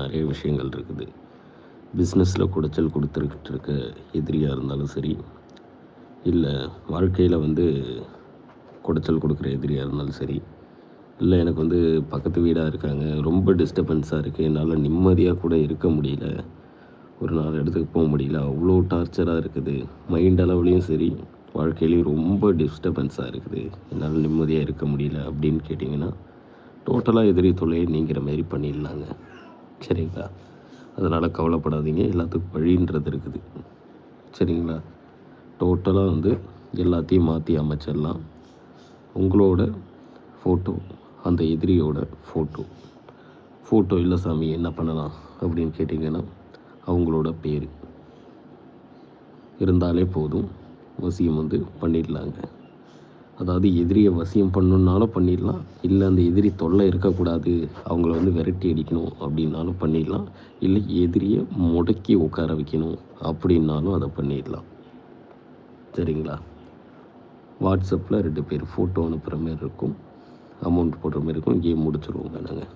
நிறைய விஷயங்கள் இருக்குது. பிஸ்னஸில் குடைச்சல் கொடுத்துருக்கிட்டு இருக்க எதிரியாக இருந்தாலும் சரி இல்லை வாழ்க்கையில் வந்து குடைச்சல் கொடுக்குற எதிரியாக இருந்தாலும் சரி இல்லை எனக்கு வந்து பக்கத்து வீடாக இருக்காங்க ரொம்ப டிஸ்டர்பன்ஸாக இருக்குது என்னால் நிம்மதியாக கூட இருக்க முடியல ஒரு நாலு இடத்துக்கு போக முடியல அவ்வளோ டார்ச்சராக இருக்குது. மைண்ட் அளவுலேயும் சரி வாழ்க்கையிலையும் ரொம்ப டிஸ்டர்பன்ஸாக இருக்குது. என்னால் நிம்மதியாக இருக்க முடியல அப்படின்னு கேட்டிங்கன்னா டோட்டலாக எதிரி தொலையை நீங்கிற மாதிரி பண்ணிடலாங்க. சரிங்களா? அதனால் கவலைப்படாதீங்க. எல்லாத்துக்கும் வழின்றது இருக்குது. சரிங்களா? டோட்டலாக வந்து எல்லாத்தையும் மாற்றி அமைச்சிடலாம். உங்களோட ஃபோட்டோ அந்த எதிரியோட ஃபோட்டோ ஃபோட்டோ இல்லை சாமி என்ன பண்ணலாம் அப்படின்னு கேட்டிங்கன்னா அவங்களோட பேர். இருந்தாலே போதும். வசியம் வந்து பண்ணிடலாங்க. அதாவது எதிரியை வசியம் பண்ணணுன்னாலும் பண்ணிடலாம். இல்லை அந்த எதிரி தொல்லை இருக்கக்கூடாது அவங்கள வந்து விரட்டி அடிக்கணும் அப்படின்னாலும் பண்ணிடலாம். இல்லை எதிரியை முடக்கி உட்கார வைக்கணும் அப்படின்னாலும் அதை பண்ணிடலாம். சரிங்களா? வாட்ஸ்அப்பில் ரெண்டு பேர் ஃபோட்டோ அனுப்புகிற மாதிரி இருக்கும். அமௌண்ட் போடுற மாதிரி இருக்கும். கேம் முடிச்சுருவோங்க நாங்கள்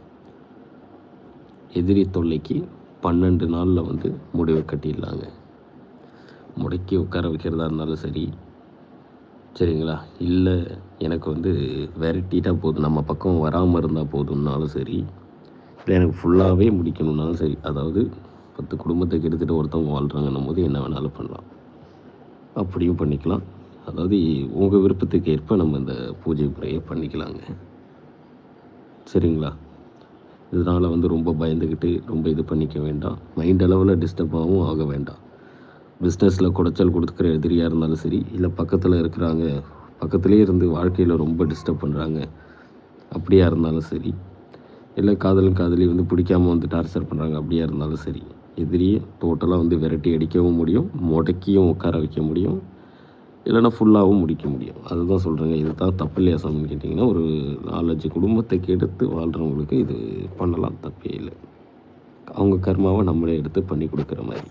எதிரி தொல்லைக்கு பன்னெண்டு நாளில் வந்து முடிவு கட்டிடலாங்க. முடக்கி உட்கார வைக்கிறதா இருந்தாலும் சரி சரிங்களா? இல்லை எனக்கு வந்து விரட்டிட்டால் போதும். நம்ம பக்கம் வராமல் இருந்தால் போதும்னாலும் சரி இல்லை எனக்கு ஃபுல்லாகவே முடிக்கணுன்னாலும் சரி அதாவது பத்து குடும்பத்தை கெடுத்துட்டு ஒருத்தவங்க வாழ்கிறாங்கன்னும் போது என்ன வேணாலும் பண்ணலாம். அப்படியும் பண்ணிக்கலாம். அதாவது உங்கள் விருப்பத்துக்கு ஏற்ப நம்ம இந்த பூஜை முறையை பண்ணிக்கலாங்க. சரிங்களா? இதனால் வந்து ரொம்ப பயந்துக்கிட்டு ரொம்ப இது பண்ணிக்க வேண்டாம். மைண்ட் அளவில் டிஸ்டர்பாகவும் ஆக வேண்டாம். பிஸ்னஸில் குடைச்சல் கொடுக்குற எதிரியாக இருந்தாலும் சரி இல்லை பக்கத்தில் இருக்கிறாங்க பக்கத்துலேயே இருந்து வாழ்க்கையில் ரொம்ப டிஸ்டர்ப் பண்ணுறாங்க அப்படியா இருந்தாலும் சரி இல்லை காதலும் காதலி வந்து பிடிக்காம வந்து டார்ச்சர் பண்ணுறாங்க அப்படியா இருந்தாலும் சரி எதிரியை டோட்டலாக வந்து விரட்டி அடிக்கவும் முடியும் முடக்கியும் உட்கார வைக்க முடியும் இல்லைன்னா ஃபுல்லாகவும் முடிக்க முடியும். அதுதான் சொல்கிறேங்க இது தான் தப்பு இல்லையா சாமின்னு கேட்டிங்கன்னா ஒரு நாலஞ்சு குடும்பத்தை கெடுத்து வாழ்கிறவங்களுக்கு இது பண்ணலாம் தப்பே இல்லை. அவங்க கர்மாவை நம்மளே எடுத்து பண்ணி கொடுக்குற மாதிரி.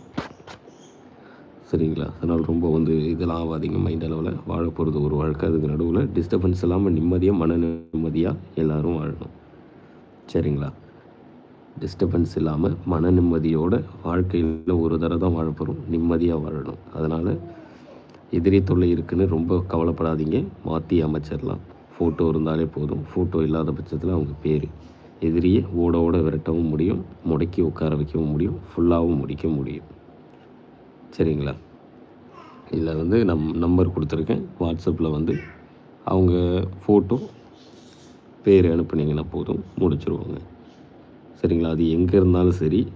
சரிங்களா? அதனால் ரொம்ப வந்து இதெல்லாம் ஆகாதீங்க. மைண்ட் அளவில் வாழ போகிறது ஒரு வாழ்க்கை. அதுக்கு நடுவில் டிஸ்டர்பன்ஸ் இல்லாமல் நிம்மதியாக மன நிம்மதியாக எல்லோரும் வாழணும். சரிங்களா? டிஸ்டர்பன்ஸ் இல்லாமல் மன நிம்மதியோட வாழ்க்கையில் ஒரு தடவை தான் வாழ போகிறோம் நிம்மதியாக வாழணும். அதனால் எதிரி தொல்லை இருக்குன்னு ரொம்ப கவலைப்படாதீங்க. மாற்றி அமைச்சிடலாம். ஃபோட்டோ இருந்தாலே போதும். ஃபோட்டோ இல்லாத பட்சத்தில் அவங்க பேர். எதிரியை ஓட ஓட விரட்டவும் முடியும். முடக்கி உட்கார வைக்கவும் முடியும். ஃபுல்லாகவும் முடிக்க முடியும். சரிங்களா? இதில் வந்து நம் நம்பர் கொடுத்துருக்கேன். வாட்ஸ்அப்பில் வந்து அவங்க ஃபோட்டோ பேர் அனுப்புனீங்கன்னா போதும். முடிச்சுருவாங்க. சரிங்களா? அது எங்கே இருந்தாலும் சரி.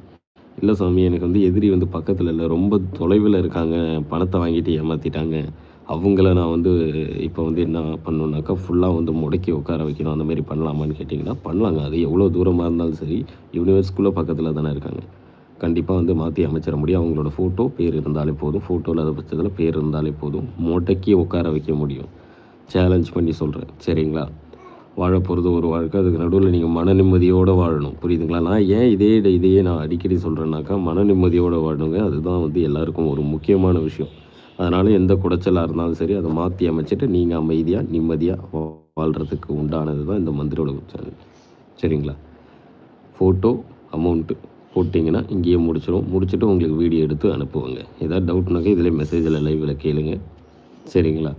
இல்லை சாமி எனக்கு வந்து எதிரி வந்து பக்கத்தில் இல்லை. ரொம்ப தொலைவில் இருக்காங்க. பணத்தை வாங்கிட்டு ஏமாற்றிட்டாங்க அவங்கள நான் வந்து இப்போ வந்து என்ன பண்ணணுன்னாக்கா ஃபுல்லாக வந்து முடக்கி உட்கார வைக்கணும். அந்த மாதிரி பண்ணலாமான்னு கேட்டிங்கன்னா பண்ணலாங்க. அது எவ்வளோ தூரமாக இருந்தாலும் சரி. யூனிவர்ஸ்குள்ளே பக்கத்தில் தானே இருக்காங்க. கண்டிப்பாக வந்து மாற்றி அமைச்சிட முடியும். அவங்களோட ஃபோட்டோ பேர் இருந்தாலே போதும். ஃபோட்டோ இல்லாத பட்சத்தில் பேர் இருந்தாலே போதும். முடக்கி உட்கார வைக்க முடியும். சேலஞ்ச் பண்ணி சொல்கிறேன் சரிங்களா? வாழ போகிறது ஒரு வாழ்க்கை. அதுக்கு நடுவில் நீங்கள் மன நிம்மதியோடு வாழணும். புரியுதுங்களா? நான் ஏன் இதே இதையே நான் அடிக்கடி சொல்கிறேன்னாக்கா மன நிம்மதியோடு வாழணுங்க. அதுதான் வந்து எல்லாருக்கும் ஒரு முக்கியமான விஷயம். அதனால் எந்த குடைச்சலாக இருந்தாலும் சரி அதை மாற்றி அமைச்சிட்டு நீங்கள் அமைதியாக நிம்மதியாக வாழ்கிறதுக்கு உண்டானது தான் இந்த மந்திரோட சேனல் சரிங்களா? ஃபோட்டோ அமௌண்ட்டு போட்டிங்கன்னா இங்கேயே முடிச்சிடும் முடிச்சுட்டு உங்களுக்கு வீடியோ எடுத்து அனுப்புவாங்க. ஏதாவது டவுட்னாக்கா இதில் மெசேஜில் லைவில் கேளுங்க. சரிங்களா?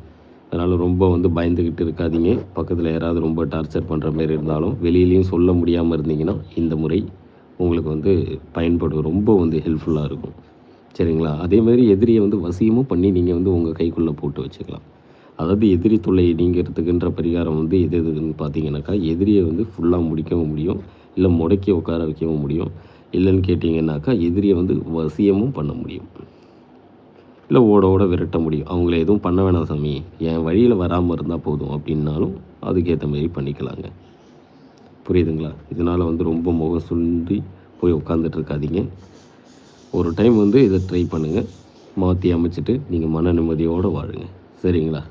அதனால் ரொம்ப வந்து பயந்துக்கிட்டு இருக்காதீங்க. பக்கத்தில் யாராவது ரொம்ப டார்ச்சர் பண்ணுற மாதிரி இருந்தாலும் வெளியிலையும் சொல்ல முடியாமல் இருந்தீங்கன்னா இந்த முறை உங்களுக்கு வந்து பயன்படும் ரொம்ப வந்து ஹெல்ப்ஃபுல்லாக இருக்கும். சரிங்களா? அதேமாதிரி எதிரியை வந்து வசியமும் பண்ணி நீங்கள் வந்து உங்கள் கைக்குள்ளே போட்டு வச்சுக்கலாம். அதாவது எதிரி தொல்லை நீங்கிறதுக்குன்ற பரிகாரம் வந்து எது எதுன்னு பார்த்தீங்கன்னாக்கா எதிரியை வந்து ஃபுல்லாக முடிக்கவும் முடியும். இல்லை முடக்கி உட்கார வைக்கவும் முடியும். இல்லைன்னு கேட்டிங்கன்னாக்கா எதிரியை வந்து வசியமும் பண்ண முடியும். இல்லை ஓட ஓட விரட்ட முடியும். அவங்கள எதுவும் பண்ண வேணாம் சாமி. என் வழியில் வராமல் இருந்தால் போதும் அப்படின்னாலும் அதுக்கேற்ற மாதிரி பண்ணிக்கலாங்க. புரியுதுங்களா? இதனால் வந்து ரொம்ப முகம் சுண்டி போய் உட்காந்துட்ருக்காதீங்க ஒரு டைம் வந்து இதை ட்ரை பண்ணுங்கள் மாற்றி அமைச்சிட்டு நீங்கள் மன நிம்மதியோடு வாழுங்க. சரிங்களா?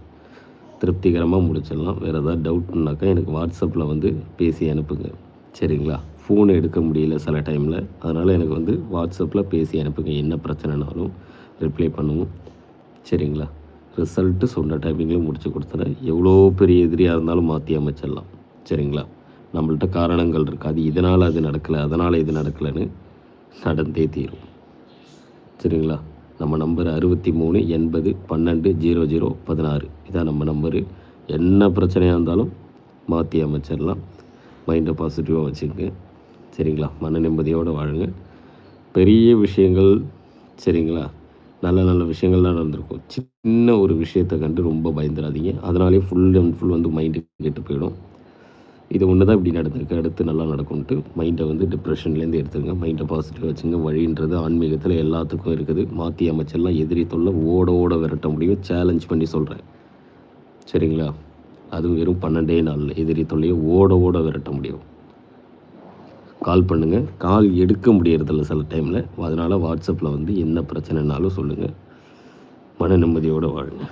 திருப்திகரமாக முடிச்சிடலாம். வேறு ஏதாவது டவுட்னாக்கா எனக்கு வாட்ஸ்அப்பில் வந்து பேசி அனுப்புங்க. சரிங்களா? ஃபோன் எடுக்க முடியல சில டைமில் அதனால் எனக்கு வந்து வாட்ஸ்அப்பில் பேசி அனுப்புங்க. என்ன பிரச்சனைனாலும் ரிப்ளை பண்ணுவோம். சரிங்களா? ரிசல்ட்டு சொன்ன டைமிங்கில் முடிச்சு கொடுத்துறேன். எவ்வளோ பெரிய எதிரியாக இருந்தாலும் மாற்றி அமைச்சிடலாம். சரிங்களா? நம்மள்ட்ட காரணங்கள் இருக்குது அது இதனால் அது நடக்கலை அதனால் இது நடக்கலைன்னு நடந்தே தீரும். சரிங்களா? நம்ம நம்பர் அறுபத்தி மூணு எண்பது பன்னெண்டு ஜீரோ ஜீரோ பதினாறு. இதான் நம்ம நம்பரு என்ன பிரச்சனையாக இருந்தாலும் மாற்றி அமைச்சிடலாம். மைண்டை பாசிட்டிவாக வச்சுக்கங்க. சரிங்களா? மன நிம்மதியோடு வாழுங்க. பெரிய விஷயங்கள் சரிங்களா? நல்ல நல்ல விஷயங்கள்லாம் நடந்திருக்கும். சின்ன ஒரு விஷயத்தை கண்டு ரொம்ப பயந்துடாதீங்க. அதனாலே ஃபுல் அண்ட் ஃபுல் வந்து மைண்டு கெட்டு போயிடும். இது ஒன்று தான் இப்படி நடந்திருக்கு. அடுத்து நல்லா நடக்கும்ட்டு மைண்டை வந்து டிப்ரெஷன்லேருந்து எடுத்துருங்க. மைண்டை பாசிட்டிவ் வச்சுங்க. வழின்றது ஆன்மீகத்தில் எல்லாத்துக்கும் இருக்குது. மாற்றி அமைச்செல்லாம் எதிரி தொல்லை ஓட ஓட விரட்ட முடியும். சேலஞ்ச் பண்ணி சொல்கிறேன் சரிங்களா? அதுவும் வெறும் பன்னெண்டே நாளில் எதிரி தொல்லையை ஓட ஓட விரட்ட முடியும். கால் பண்ணுங்கள் கால் எடுக்க முடியறதில்ல சில டைமில் அதனால் வாட்ஸ்அப்பில் வந்து என்ன பிரச்சனைனாலும் சொல்லுங்கள் மன நிம்மதியோடு வாழுங்க.